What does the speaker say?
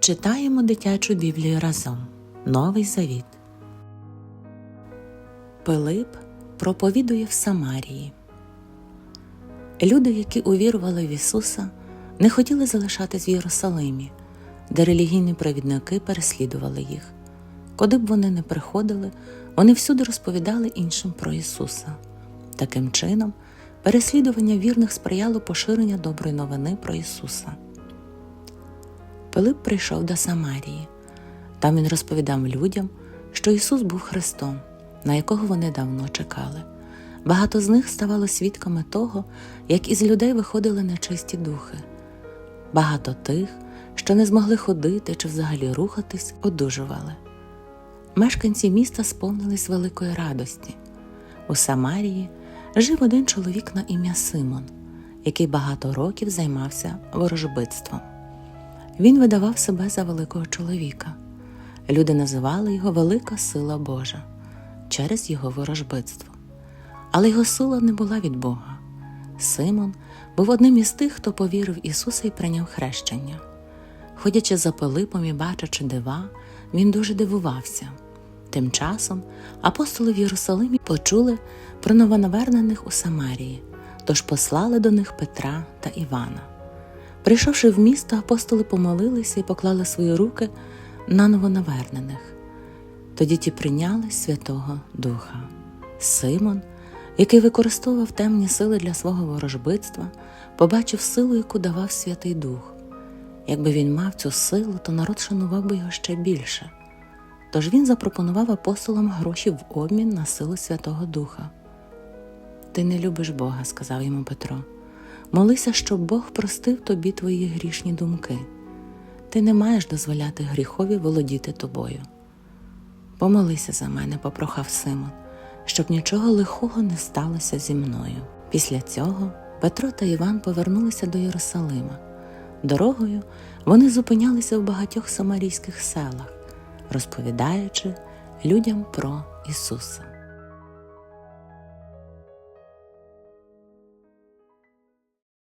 Читаємо дитячу Біблію разом. Новий Завіт. Пилип проповідує в Самарії. Люди, які увірували в Ісуса, не хотіли залишатись в Єрусалимі, де релігійні провідники переслідували їх. Куди б вони не приходили, вони всюди розповідали іншим про Ісуса. Таким чином, переслідування вірних сприяло поширенню доброї новини про Ісуса. Пилип прийшов до Самарії. Там він розповідав людям, що Ісус був Христом, на якого вони давно чекали. Багато з них ставало свідками того, як із людей виходили нечисті духи. Багато тих, що не змогли ходити чи взагалі рухатись, одужували. Мешканці міста сповнились великої радості. У Самарії жив один чоловік на ім'я Симон, який багато років займався ворожбитством. Він видавав себе за великого чоловіка. Люди називали його Велика Сила Божа через його ворожбитство. Але його сила не була від Бога. Симон був одним із тих, хто повірив Ісуса і прийняв хрещення. Ходячи за Пилипом і бачачи дива, він дуже дивувався. Тим часом апостоли в Єрусалимі почули про новонавернених у Самарії, тож послали до них Петра та Івана. Прийшовши в місто, апостоли помолилися і поклали свої руки на новонавернених. Тоді ті прийняли Святого Духа. Симон, який використовував темні сили для свого ворожбитства, побачив силу, яку давав Святий Дух. Якби він мав цю силу, то народ шанував би його ще більше. Тож він запропонував апостолам гроші в обмін на силу Святого Духа. Ти не любиш Бога, сказав йому Петро. Молися, щоб Бог простив тобі твої грішні думки. Ти не маєш дозволяти гріхові володіти тобою. Помолися за мене, попрохав Симон, щоб нічого лихого не сталося зі мною. Після цього Петро та Іван повернулися до Єрусалима. Дорогою вони зупинялися в багатьох самарійських селах, розповідаючи людям про Ісуса.